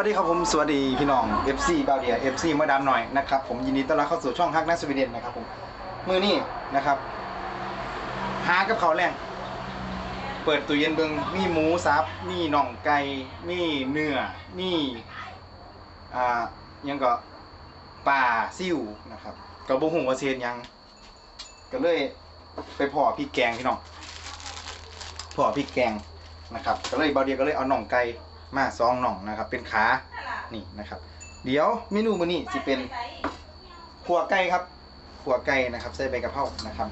วัสดีครับผมสวัสดีพี่น้อง FC บาวเดีย FC มาดามหน่อยนะครับผมยินดีต้อนรับเข้าสู่ช่องฮักนักสวีเดนนะครับผมมือนี้นะครับ หากับเขาแรงเปิดตู้เย็นเบิงมีหมูสับมีน่องไก่มีเนื้อมีอ่ายังก็ปลาซิ่วนะครับกระบุหงว่าเซียนยัง ก็เลยไปพ่อพริกแกงพี่น้องพ่อพริกแกงนะครับ ก็เลยบาวเดียก็เลยเอาน่องไก่ มาซองน่องนะครับ เป็นขานี่นะครับ เดี๋ยวเมนูมื้อนี้สิเป็นขัวไก่ครับขัวไก่นะครับ ใส่ใบกะเพรานะครับ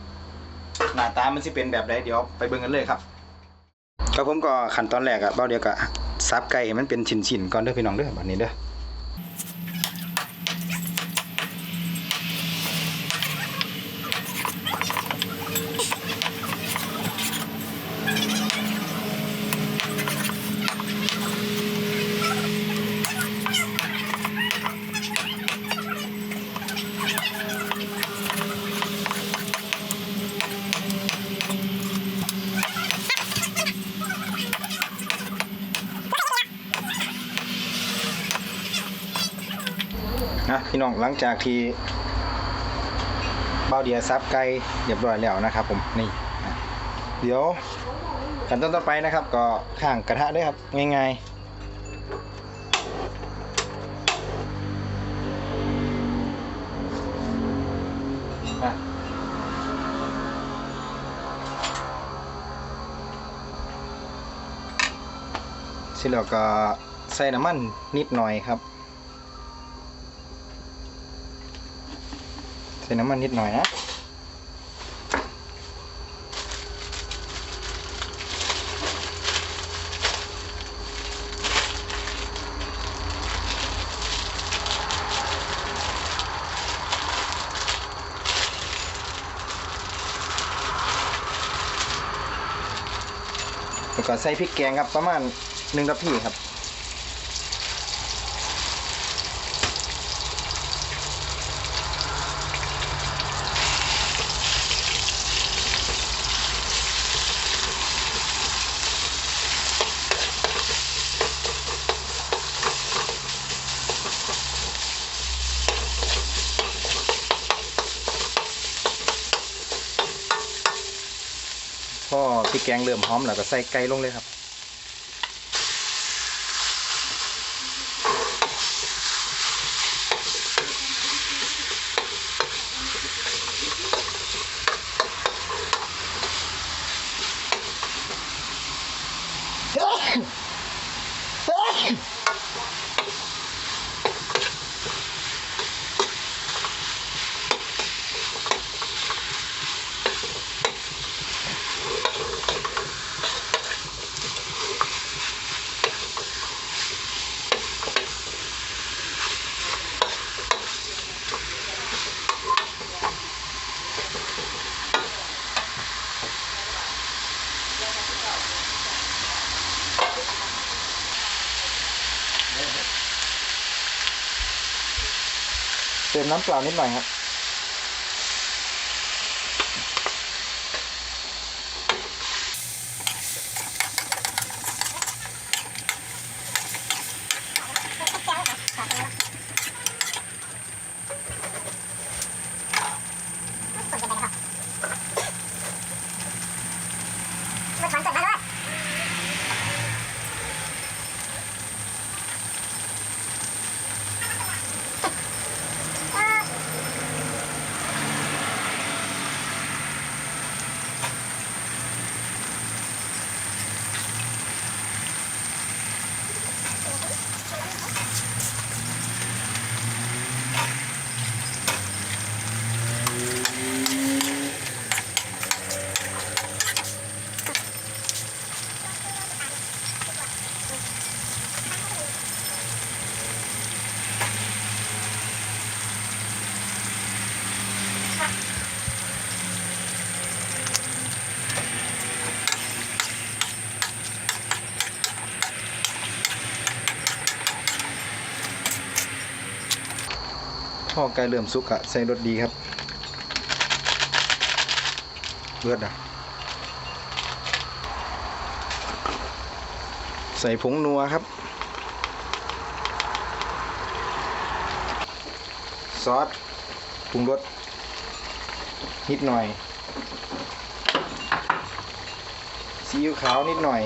หน้าตามันสิเป็นแบบใดเดี๋ยวไปเบิ่งกันเลยครับก็ผมก็ขั้นตอนแรกอะเบ้าเดียวก็ซับไก่มันเป็นชิ้นๆก่อนเด้อพี่น้องเด้อแบบนี้เด้อ นะพี่น้องหลังจากที่เบาเดียซับไก่เรียบร้อยแล้วนะครับ ผมนี่เดี๋ยวขั้นตอนต่อไปนะครับ ก็ข้างกระทะด้วยครับง่ายๆอะเสร็จแล้วก็ใส่น้ำมันนิดหน่อยครับ ใส่น้ำมันนิดหน่อยนะแล้วก็ใส่พริกแกงครับประมาณหนึ่งทัพพีครับ แกงเริ่มหอมแล้วก็ใส่ไก่ลงเลยครับ เติมน้ำเปล่านิดหน่อยครับ พ่อไก่เริ่มสุกอะใส่รสดีครับเลือดอะใส่ผงนัวครับ ซอสปรุงรสนิดหน่อยซีอิ๊วขาวนิดหน่อย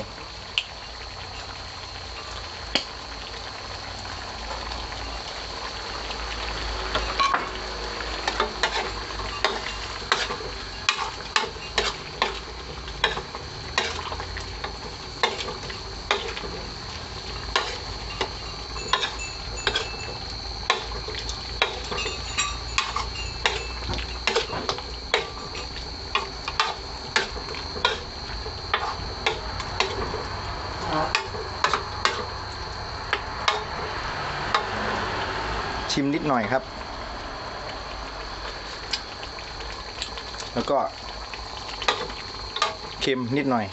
ชิมนิดหน่อยครับ แล้วก็เค็มนิดหน่อย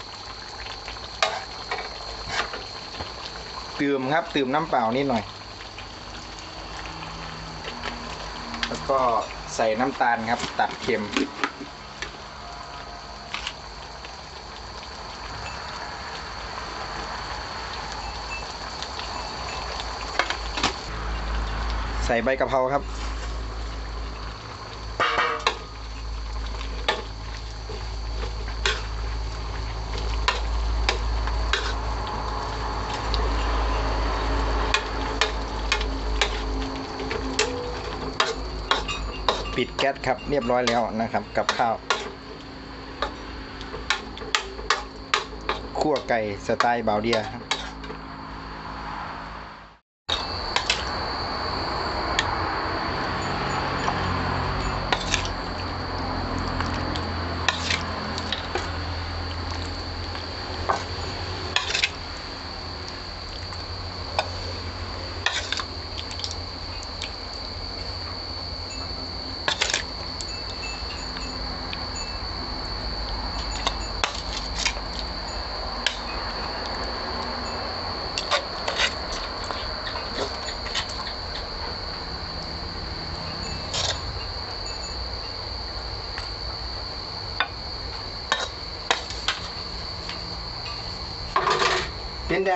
เติมครับเติมน้ำเปล่านิดหน่อย แล้วก็ใส่น้ำตาลครับตัดเค็ม ใส่ใบกะเพราครับ ปิดแก๊สครับเรียบร้อยแล้วนะครับ กับข้าวคั่วไก่สไตล์บาวเดียครับ เป็นได